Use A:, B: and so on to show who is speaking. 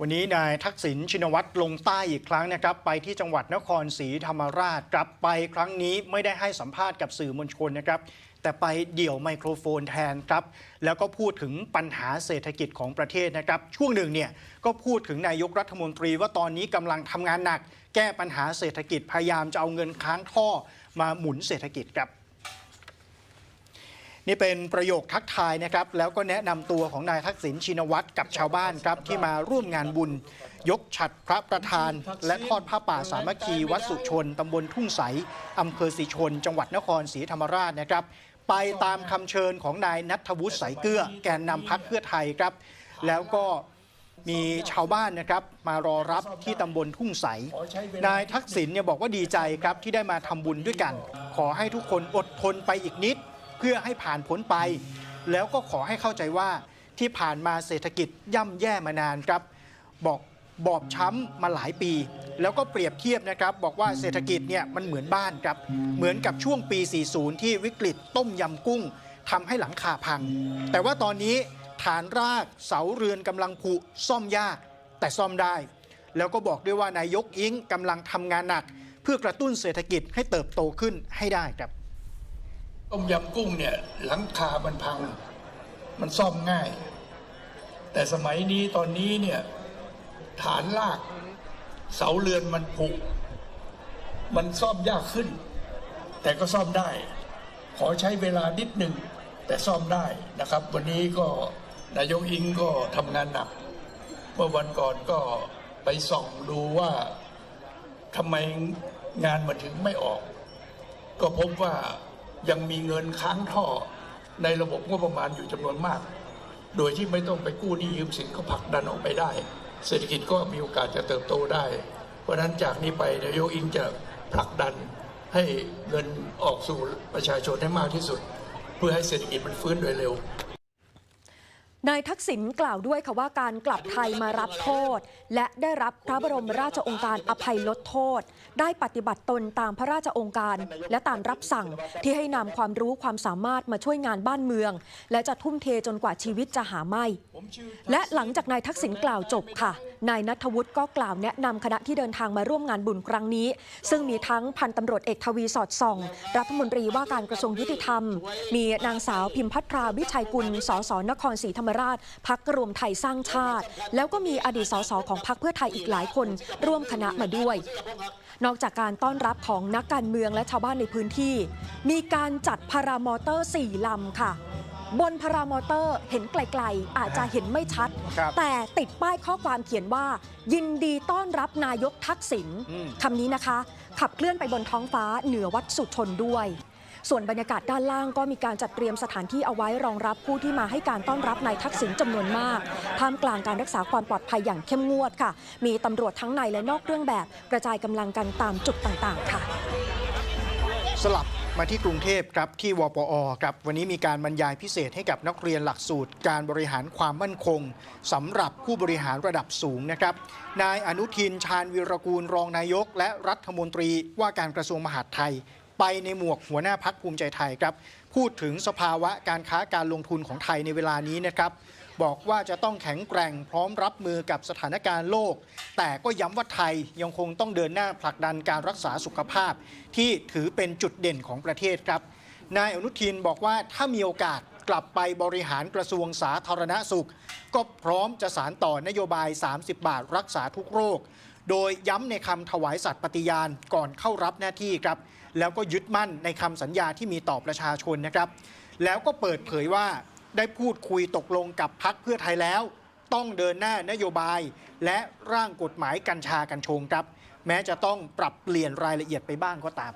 A: วันนี้นายทักษิณชินวัตรลงใต้อีกครั้งนะครับ ไปที่จังหวัดนครศรีธรรมราชกลับไปครั้งนี้ไม่ได้ให้สัมภาษณ์กับสื่อมวลชนนะครับ แต่ไปเดี่ยวไมโครโฟนแทนครับ แล้วก็พูดถึงปัญหาเศรษฐกิจของประเทศนะครับ ช่วงหนึ่งเนี่ยก็พูดถึงนายกรัฐมนตรีว่าตอนนี้กำลังทำงานหนัก แก้ปัญหาเศรษฐกิจพยายามจะเอาเงินค้างท่อมาหมุนเศรษฐกิจครับ นี่เป็นประโยคทักทายนะครับ แล้วก็แนะนำตัวของนายทักษิณชินวัตรกับชาวบ้านครับ ที่มาร่วมงานบุญ ยกฉัดพระประธาน และทอดผ้าป่าสามัคคีวัดสุชนตำบลทุ่งใสอำเภอศรีชน จังหวัดนครศรีธรรมราชนะครับ ไปตามคำเชิญของนายนัทวุฒิสายเกลือแกนนำพักเพื่อไทยครับ แล้วก็มีชาวบ้านนะครับมารอรับที่ตำบลทุ่งใส นายทักษิณเนี่ยบอกว่าดีใจครับที่ได้มาทำบุญด้วยกัน ขอให้ทุกคนอดทนไปอีกนิด เพื่อให้ผ่านพ้นไป แล้วก็ขอให้เข้าใจว่าที่ผ่านมาเศรษฐกิจย่ำแย่มานานครับ บอกบอบช้ำมาหลายปี แล้วก็เปรียบเทียบนะครับ บอกว่าเศรษฐกิจเนี่ยมันเหมือนบ้านครับ เหมือนกับช่วงปี 40 ที่วิกฤตต้มยำกุ้งทำให้หลังคาพัง แต่ว่าตอนนี้ฐานรากเสาเรือนกำลังผุซ่อมยาก แต่ซ่อมได้ แล้วก็บอกด้วยว่านายกอิงกำลังทำงานหนัก เพื่อกระตุ้นเศรษฐกิจให้เติบโตขึ้นให้ได้ครับ
B: ต้มยำกุ้งเนี่ยหลังคามันพัง มันซ่อมง่าย แต่สมัยนี้ตอนนี้เนี่ยฐานลาก เสาเรือนมันผุ มันซ่อมยากขึ้น แต่ก็ซ่อมได้ ขอใช้เวลานิดหนึ่งแต่ซ่อมได้นะครับ วันนี้ก็นายกอิงก็ทำงานหนัก เมื่อวันก่อนก็ไปส่องดูว่าทำไมงานมันถึงไม่ออก ก็พบว่า ยังมีเงินค้างท่อในระบบงบประมาณอยู่จำนวนมาก โดยที่ไม่ต้องไปกู้หนี้ยืมสินก็ผลักดันออกไปได้ เศรษฐกิจก็มีโอกาสจะเติบโตได้ เพราะฉะนั้นจากนี้ไปนายกอิงจะผลักดันให้เงินออกสู่ประชาชนให้มากที่สุด เพื่อให้เศรษฐกิจมันฟื้นโดยเร็ว
C: นายทักษิณกล่าวด้วยค่ะว่าการกลับไทยมารับโทษ และได้รับพระบรมราชโองการอภัยลดโทษ ได้ปฏิบัติตนตามพระราชองค์การ และตามรับสั่งที่ให้นำความรู้ความสามารถมาช่วยงานบ้านเมือง และจะทุ่มเทจนกว่าชีวิตจะหาไม่ และหลังจากนายทักษิณกล่าวจบค่ะ นายนัทวุฒิก็กล่าวแนะนำคณะที่เดินทางมาร่วมงานบุญครั้งนี้ ซึ่งมีทั้งพันตำรวจเอกทวีสอดส่อง รัฐมนตรีว่าการกระทรวงยุติธรรม มีนางสาวพิมพัทราวิชัยกุลสสนครศรีธรรมราช พักรวมไทยสร้างชาติ แล้วก็มีอดีตสสของพักเพื่อไทยอีกหลายคน ร่วมคณะมาด้วย นอกจากการต้อนรับของนักการเมืองและชาวบ้านในพื้นที่ มีการจัดพารามอเตอร์4ลำค่ะบนพารามอเตอร์เห็นไกลๆ อาจจะเห็นไม่ชัด
A: ครับ
C: แต่ติดป้ายข้อความเขียนว่า ยินดีต้อนรับนายกทักษิณ
A: อืม
C: คำนี้นะคะ ขับเคลื่อนไปบนท้องฟ้าเหนือวัดสุชนด้วย ส่วนบรรยากาศด้านล่างก็มีการจัดเตรียมสถานที่เอาไว้รองรับผู้ที่มาให้การต้อนรับนายทักษิณจำนวนมากท่ามกลางการรักษาความปลอดภัยอย่างเข้มงวดค่ะ มีตำรวจทั้งในและนอกเครื่องแบบ กระจายกำลังกันตามจุดต่างๆ ค่ะ
A: สลับมาที่กรุงเทพครับที่วปอครับวันนี้มีการบรรยายพิเศษให้กับนักเรียนหลักสูตร การบริหารความมั่นคงสำหรับผู้บริหารระดับสูงนะครับนายอนุทินชาญวีรกูลรองนายก และรัฐมนตรีว่าการกระทรวงมหาดไทย ไปในหมวกหัวหน้าพักภูมิใจไทยครับ พูดถึงสภาวะการค้าการลงทุนของไทยในเวลานี้นะครับ บอกว่าจะต้องแข็งแกร่งพร้อมรับมือกับสถานการณ์โลก แต่ก็ย้ำว่าไทยยังคงต้องเดินหน้าผลักดันการรักษาสุขภาพ ที่ถือเป็นจุดเด่นของประเทศครับ นายอนุทินบอกว่าถ้ามีโอกาสกลับไปบริหารกระทรวงสาธารณสุข ก็พร้อมจะสารต่อนโยบาย 30 บาทรักษาทุกโรค โดยย้ำในคำถวายสัตย์ปฏิญาณก่อนเข้ารับหน้าที่ครับ แล้วก็ยึดมั่นในคำสัญญาที่มีต่อประชาชนนะครับ แล้วก็เปิดเผยว่าได้พูดคุยตกลงกับพักเพื่อไทยแล้ว ต้องเดินหน้านโยบาย และร่างกฎหมายกัญชากัญชงครับ แม้จะต้องปรับเปลี่ยนรายละเอียดไปบ้างก็ตาม